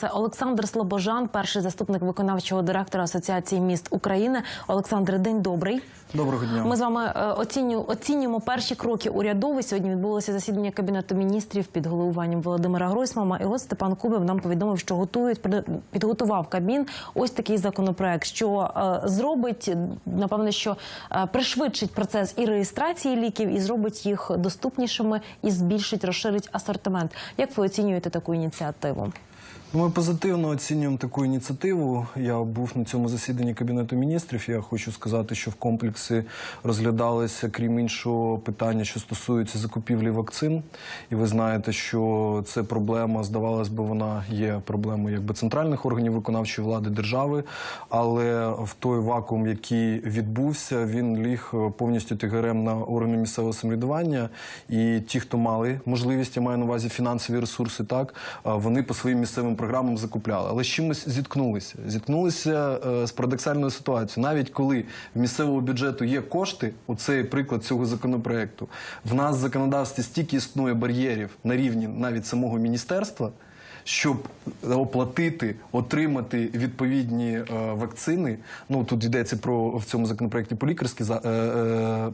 Це Олександр Слобожан, перший заступник виконавчого директора Асоціації міст України. Олександр, день добрий. Доброго дня. Ми з вами е, оцінюємо перші кроки урядові. Сьогодні відбулося засідання кабінету міністрів під головуванням Володимира Гройсмана. І от Степан Кубів нам повідомив, що готують підготував Кабмін ось такий законопроект, що е, зробить напевно, що е, пришвидшить процес і реєстрації ліків, і зробить їх доступнішими, і збільшить, розширить асортимент. Як ви оцінюєте таку ініціативу? Ми позитивно оцінюємо таку ініціативу. Я був на цьому засіданні кабінету міністрів. Я хочу сказати, що в комплексі розглядалися, крім іншого, питання, що стосуються закупівлі вакцин. І ви знаєте, що це проблема, здавалось би, вона є проблемою якби центральних органів виконавчої влади держави. Але в той вакуум, який відбувся, він ліг повністю тягарем на органи місцевого самоврядування. І ті, хто мали можливість, я маю на увазі фінансові ресурси, так вони по своїм місцевим програмам закупляли. Але з чимось зіткнулися? Зіткнулися е, з парадоксальною ситуацією. Навіть коли в місцевого бюджету є кошти, оцей приклад цього законопроекту, в нас в законодавстві стільки існує бар'єрів на рівні навіть самого міністерства. Щоб оплатити, отримати відповідні е, вакцини, ну тут йдеться про в цьому законопроекті по лікарські за е, е,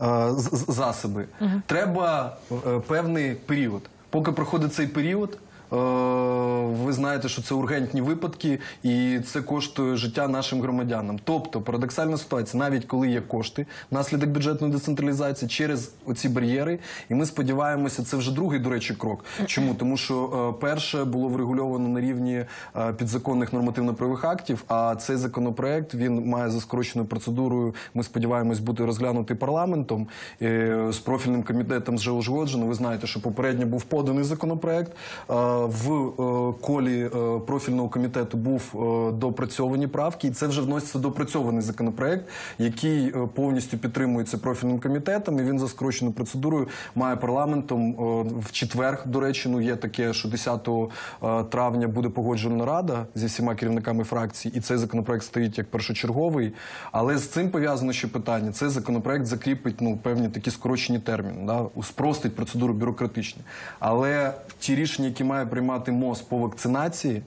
е, засоби. Треба е, певний період. Поки проходить цей період, ви знаєте, що це ургентні випадки, і це коштує життя нашим громадянам. Тобто, парадоксальна ситуація, навіть коли є кошти, внаслідок бюджетної децентралізації через оці бар'єри. І ми сподіваємося, це вже другий, до речі, крок. Чому? Тому що е, перше було врегульовано на рівні е, підзаконних нормативно-правових актів, а цей законопроект він має за скороченою процедурою. Ми сподіваємось бути розглянутий парламентом е, з профільним комітетом вже узгоджено. Ви знаєте, що попередньо був поданий законопроект. В е, колі е, профільного комітету був е, допрацьовані правки, і це вже вноситься допрацьований законопроект, який повністю підтримується профільним комітетом. І він за скороченою процедурою має парламентом в четвер. До речі, ну є таке, що 10 е, травня буде погоджена рада зі всіма керівниками фракцій, і цей законопроект стоїть як першочерговий. Але з цим пов'язано ще питання. Цей законопроект закріпить ну певні такі скорочені терміни, да, спростить процедуру бюрократичні. Але ті рішення, які має приймати МОЗ по вакцинації.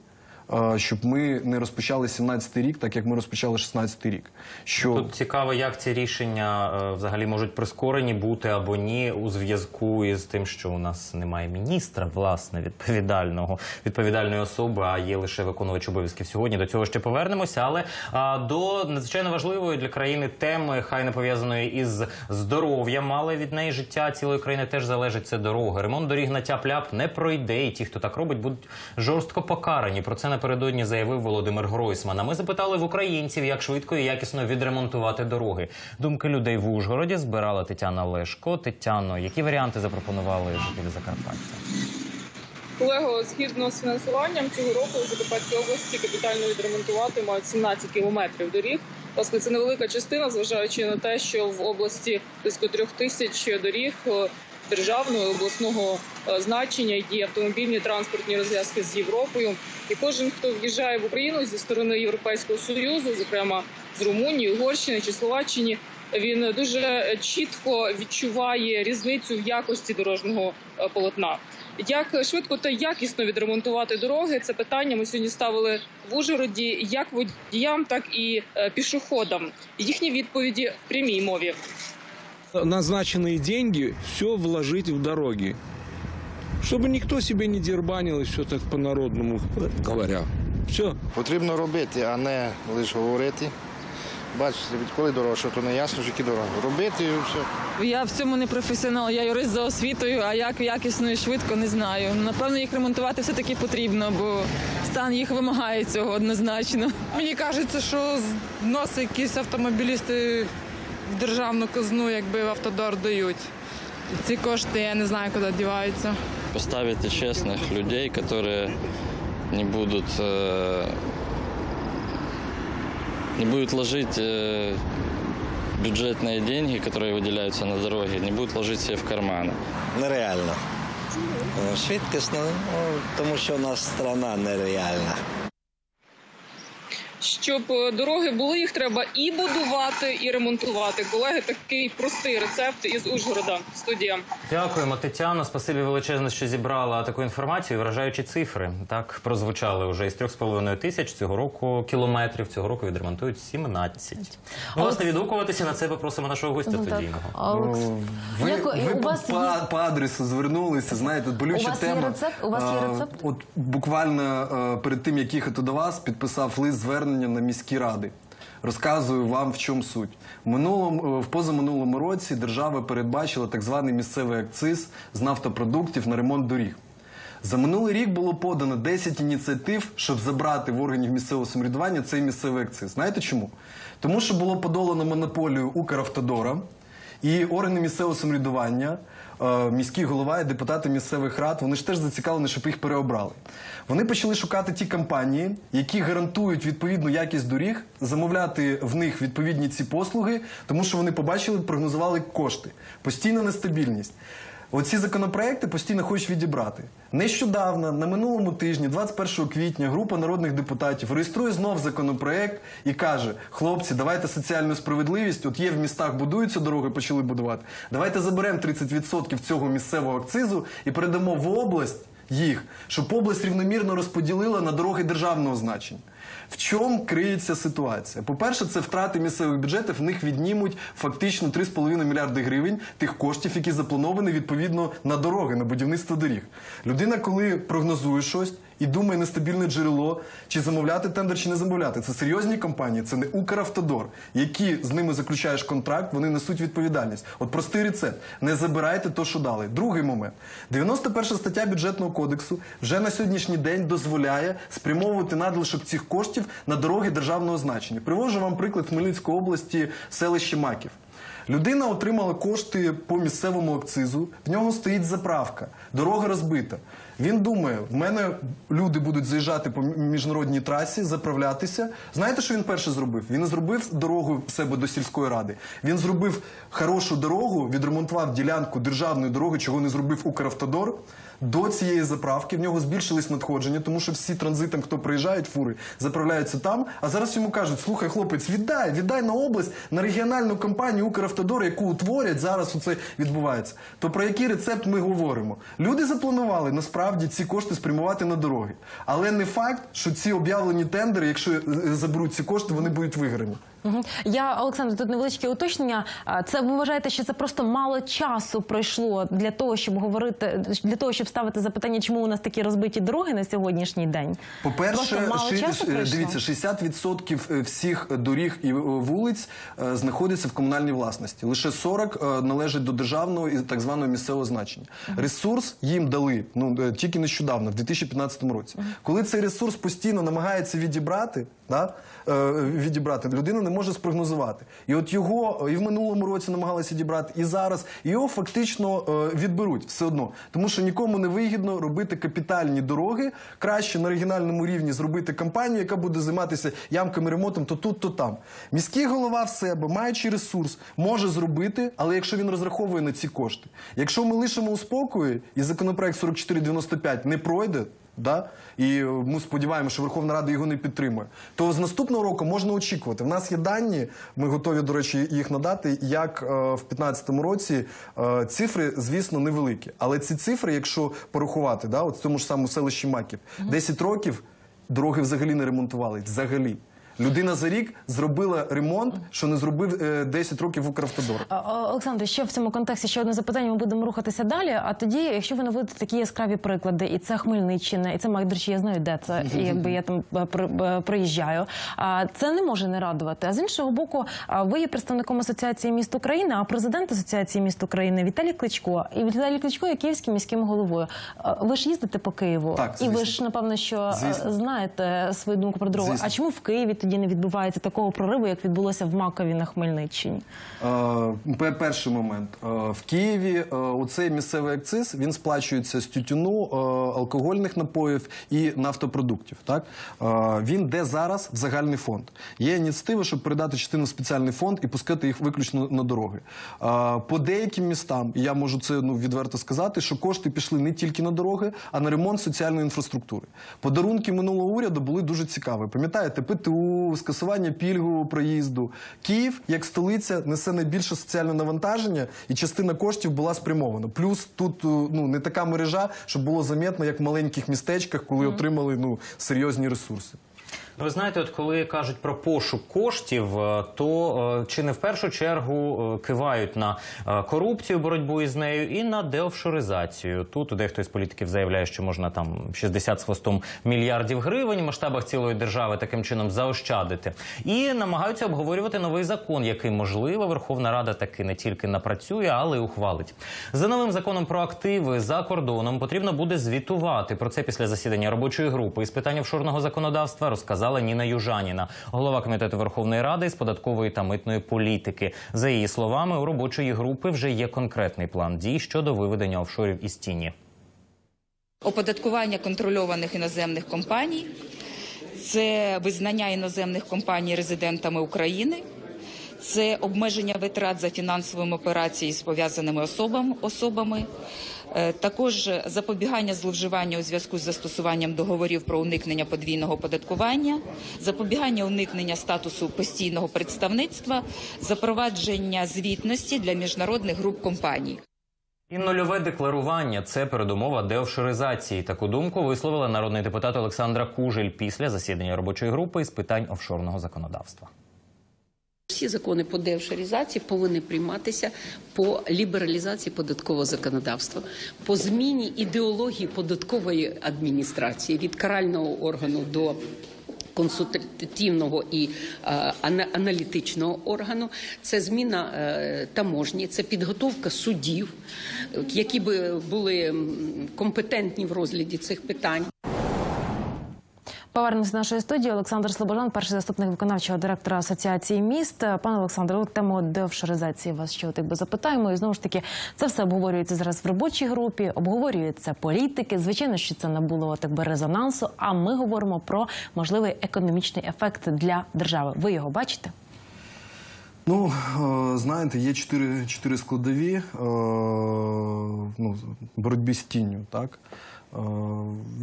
Щоб ми не розпочали 17-й рік, так як ми розпочали 16-й рік. Що Тут цікаво, як ці рішення е, взагалі можуть прискорені бути або ні у зв'язку із тим, що у нас немає міністра, власне, відповідального відповідальної особи, а є лише виконувач обов'язків сьогодні. До цього ще повернемося. Але а, до надзвичайно важливої для країни теми, хай не пов'язаної із здоров'ям, але від неї життя цілої країни теж залежить це дороги. Ремонт доріг на тяп-ляп не пройде, і ті, хто так робить, будуть жорстко покарані. Про це напередодні заявив Володимир Гройсман. А ми запитали в українців, як швидко і якісно відремонтувати дороги. Думки людей в Ужгороді збирала Тетяна Лешко. Тетяно, які варіанти запропонували жителі Закарпаття? Колего, згідно з фінансуванням цього року у Закарпатській області капітально відремонтувати мають 17 кілометрів доріг. Власне, це невелика частина, зважаючи на те, що в області близько трьох тисяч доріг державного і обласного е, значення є автомобільні транспортні розв'язки з Європою. І кожен, хто в'їжджає в Україну зі сторони Європейського союзу, зокрема з Румунії, Угорщини чи Словаччини, він дуже чітко відчуває різницю в якості дорожнього е, полотна. Як швидко та якісно відремонтувати дороги? Це питання ми сьогодні ставили в Ужгороді як водіям, так і е, пішоходам. Їхні відповіді в прямій мові. Назначенные деньги все вложить в дороги. Чтобы никто себе не дербанил, и все так по-народному говоря. Все. Потрібно робити, а не лише говорити. Бачите, відколи дорожче, то не ясно, що які дороги. Робити і все. Я в цьому не професіонал, я юрист за освітою, а як якісно і швидко не знаю. Напевно, їх ремонтувати все-таки потрібно, бо стан їх вимагає цього однозначно. Мені кажеться, що зносить якісь автомобілісти в державну казну, якби в автодор дають. І ці кошти я не знаю, куди діваються. поставите честных людей, которые не будут э, не будут ложить э, бюджетные деньги, которые выделяются на дороги, не будут ложить себе в карманы. Нереально. Е, Швидкісно, ну, тому що у нас страна нереальна. щоб е, дороги були, їх треба і будувати, і ремонтувати. Колеги, такий простий рецепт із Ужгорода. Студія. Дякуємо, Тетяно. Спасибі величезне, що зібрала таку інформацію. Вражаючі цифри так прозвучали вже із 3,5 тисяч цього року кілометрів. Цього року відремонтують 17. Ну, власне, відгукуватися на це попросимо нашого гостя Ну. Олекс, Ну, Ви, Як- ви у по, вас по, є- по адресу звернулися, знаєте, болюча У вас є рецепт? У вас є А, рецепт? От буквально е, перед тим, як їхати до вас, підписав лист звернення на міські ради. Розказую вам, в чому суть. Е, в позаминулому році держава передбачила так званий місцевий акциз з нафтопродуктів на ремонт доріг. За минулий рік було подано 10 ініціатив, щоб забрати в органів місцевого самоврядування цей місцевий акциз. Знаєте чому? Тому що було подолано монополію Укравтодора і органи місцевого самоврядування, е, міський голова і депутати місцевих рад, вони ж теж зацікавлені, щоб їх переобрали. Вони почали шукати ті компанії, які гарантують відповідну якість доріг, замовляти в них відповідні ці послуги, тому що вони побачили, прогнозували кошти, постійна нестабільність. Оці законопроекти постійно хочуть відібрати. Нещодавно, на минулому тижні, 21 квітня, група народних депутатів реєструє знов законопроект і каже: хлопці, давайте соціальну справедливість. От є в містах будуються дороги, почали будувати. Давайте заберемо 30% цього місцевого акцизу і передамо в область їх, щоб область рівномірно розподілила на дороги державного значення. В чому криється ситуація? По-перше, це втрати місцевих бюджетів, в них віднімуть фактично 3,5 мільярди гривень тих коштів, які заплановані відповідно на дороги, на будівництво доріг. Людина, коли прогнозує щось і думає нестабільне джерело, чи замовляти тендер, чи не замовляти. Це серйозні компанії, це не Укравтодор, які з ними заключаєш контракт, вони несуть відповідальність. От простий рецепт: не забирайте то, що дали. Другий момент: 91 стаття бюджетного кодексу вже на сьогоднішній день дозволяє спрямовувати надлишок цих коштів на дороги державного значення. Привожу вам приклад Хмельницької області, селище Маків. Людина отримала кошти по місцевому акцизу, в нього стоїть заправка, дорога розбита. Він думає, в мене люди будуть заїжджати по міжнародній трасі, заправлятися. Знаєте, що він перше зробив? Він зробив дорогу в себе до сільської ради. Він зробив хорошу дорогу, відремонтував ділянку державної дороги, чого не зробив Укравтодор. До цієї заправки в нього збільшились надходження, тому що всі транзитом, хто приїжджають, фури, заправляються там. А зараз йому кажуть: слухай, хлопець, віддай, віддай на область на регіональну компанію Укравтодор, яку утворять. Зараз оце відбувається. То про який рецепт ми говоримо? Люди запланували насправді ці кошти спрямувати на дороги, але не факт, що ці об'явлені тендери, якщо е, заберуть ці кошти, вони будуть виграні. Я Олександр, тут невеличке уточнення. Це ви вважаєте, що це просто мало часу пройшло для того, щоб говорити для того, щоб ставити запитання, чому у нас такі розбиті дороги на сьогоднішній день? Часу ш- пройшло? дивіться, 60% всіх доріг і е, вулиць е, знаходяться в комунальній власності. Лише 40 е, належать до державного і так званого місцевого значення. Ресурс їм дали ну е, тільки нещодавно, в 2015 році. Коли цей ресурс постійно намагається відібрати, да, е, відібрати, людина не може спрогнозувати. І от його і в минулому році намагалися відібрати, і зараз його фактично е, відберуть все одно. Тому що нікому не вигідно робити капітальні дороги. Краще на регіональному рівні зробити кампанію, яка буде займатися ямками ремонтом то тут, то там. Міський голова в себе, маючи ресурс, може зробити, але якщо він розраховує на ці кошти. Якщо ми лишимо у спокої і законопроект 4495 не пройде. Да? І е, ми сподіваємося, що Верховна Рада його не підтримує. То з наступного року можна очікувати. В нас є дані, ми готові, до речі, їх надати. Як е, в 2015 році е, цифри, звісно, невеликі. Але ці цифри, якщо порахувати, да, от в цьому ж самому селищі Маків, 10 років дороги взагалі не ремонтували. Взагалі. Людина за рік зробила ремонт, що не зробив е, 10 років в Укравтодор. Олександр, ще в цьому контексті ще одне запитання. Ми будемо рухатися далі. А тоді, якщо ви наводите такі яскраві приклади, і це Хмельниччина, і це мак, до речі, я знаю, де це, і якби я там е, при- е, приїжджаю. А це не може не радувати. А з іншого боку, а, ви є представником асоціації міст України, а президент асоціації міст України Віталій Кличко. І Віталій Кличко є київським міським головою. А, Ви ж їздите по Києву, Так, і ви звісно. ж напевно, що е, Звісно. знаєте свою думку про дорогу. Звісно. А чому в Києві тоді не відбувається такого прориву, як відбулося в Макові на Хмельниччині? Е, Перший момент. Е, В Києві е, оцей місцевий акциз він сплачується з тютюну, е, алкогольних напоїв і нафтопродуктів. Він де зараз в загальний фонд. Є ініціатива, щоб передати частину в спеціальний фонд і пускати їх виключно на дороги. По деяким містам, я можу це ну, відверто сказати, що кошти пішли не тільки на дороги, а на ремонт соціальної інфраструктури. Подарунки минулого уряду були дуже цікаві. Пам'ятаєте, ПТУ, скасування пільгового проїзду. Київ, як столиця, несе найбільше соціальне навантаження, і частина коштів була спрямована. Плюс тут е, ну не така мережа, щоб було заметно, як в маленьких містечках, коли отримали ну серйозні ресурси. Ви знаєте, от коли кажуть про пошук коштів, е, то е, чи не в першу чергу е, кивають на корупцію, боротьбу із нею і на деофшоризацію. Тут дехто із політиків заявляє, що можна там 60 з хвостом мільярдів гривень в масштабах цілої держави таким чином заощадити. І намагаються обговорювати новий закон, який можливо Верховна Рада таки не тільки напрацює, але й ухвалить. За новим законом про активи за кордоном потрібно буде звітувати. Про це після засідання робочої групи із питань офшорного законодавства розказала Ніна Южаніна, голова комітету Верховної Ради з податкової та митної політики. За її словами, у робочої групи вже є конкретний план дій щодо виведення офшорів із тіні. Оподаткування контрольованих іноземних компаній, це визнання іноземних компаній резидентами України, це обмеження витрат за фінансовими операціями з пов'язаними особам, особами, е, також запобігання зловживання у зв'язку з застосуванням договорів про уникнення подвійного оподаткування, запобігання уникнення статусу постійного представництва, запровадження звітності для міжнародних груп компаній. І нульове декларування це передумова деофшоризації. Таку думку висловила народний депутат Олександра Кужель після засідання робочої групи з питань офшорного законодавства. Всі закони по деофшоризації повинні прийматися по лібералізації податкового законодавства, по зміні ідеології податкової адміністрації від карального органу до консультативного і е, аналітичного органу. Це зміна е, таможні, це підготовка суддів, е, які би були компетентні в розгляді цих питань. Повернемося до нашої студії. Олександр Слобожан, перший заступник виконавчого директора Асоціації міст. Пане Олександре, тему деофшоризації вас ще от якби запитаємо. І знову ж таки, це все обговорюється зараз в робочій групі, обговорюються політики. Звичайно, що це набуло от, якби резонансу. А ми говоримо про можливий економічний ефект для держави. Ви його бачите? Ну, е, знаєте, є чотири, чотири складові е, ну, боротьбі з тінню. Так? Е,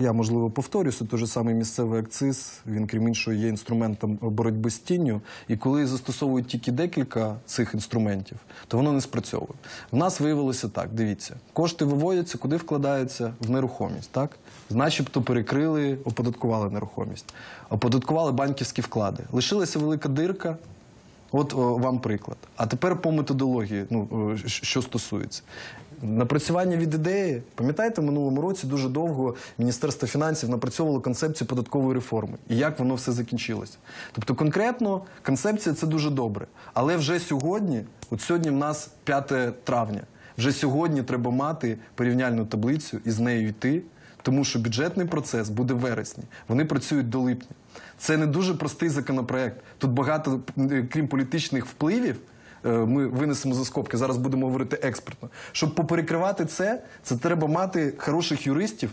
Я, можливо, повторюся, той же самий місцевий акциз, він, крім іншого, є інструментом боротьби з тінню. І коли застосовують тільки декілька цих інструментів, то воно не спрацьовує. В нас виявилося так: дивіться, кошти виводяться, куди вкладаються? В нерухомість. Так? Начебто перекрили, оподаткували нерухомість, оподаткували банківські вклади. Лишилася велика дирка. От о, вам приклад. А тепер по методології, ну о, що стосується. Напрацювання від ідеї, пам'ятаєте, минулому році дуже довго Міністерство фінансів напрацьовувало концепцію податкової реформи і як воно все закінчилося. Тобто, конкретно концепція це дуже добре. Але вже сьогодні, от сьогодні в нас 5 травня, вже сьогодні треба мати порівняльну таблицю і з нею йти, тому що бюджетний процес буде в вересні. Вони працюють до липня. Це не дуже простий законопроект. Тут багато, крім політичних впливів, е, ми винесемо за скобки. Зараз будемо говорити експертно. Щоб поперекривати це, це треба мати хороших юристів,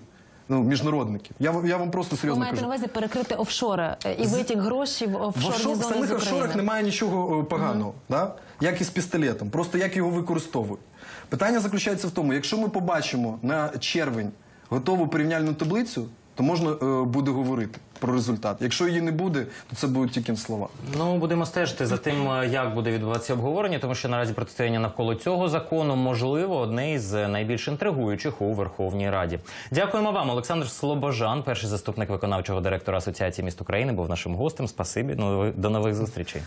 ну міжнародників. Я вам- я вам просто Ви серйозно маєте кажу. на увазі перекрити офшори е, і витік грошей в В офшорні офшор, в зони самих з офшорах немає нічого е, поганого, да? як і з пістолетом. Просто як його використовують. Питання заключається в тому, якщо ми побачимо на червень готову порівняльну таблицю, то можна е, буде говорити про результат. Якщо її не буде, то це будуть тільки слова. Ну будемо стежити за тим, е, як буде відбуватися обговорення, тому що наразі протистояння навколо цього закону можливо одне із найбільш інтригуючих у Верховній Раді. Дякуємо вам, Олександр Слобожан, перший заступник виконавчого директора Асоціації міст України, був нашим гостем. Спасибі. Ну, до нових зустрічей.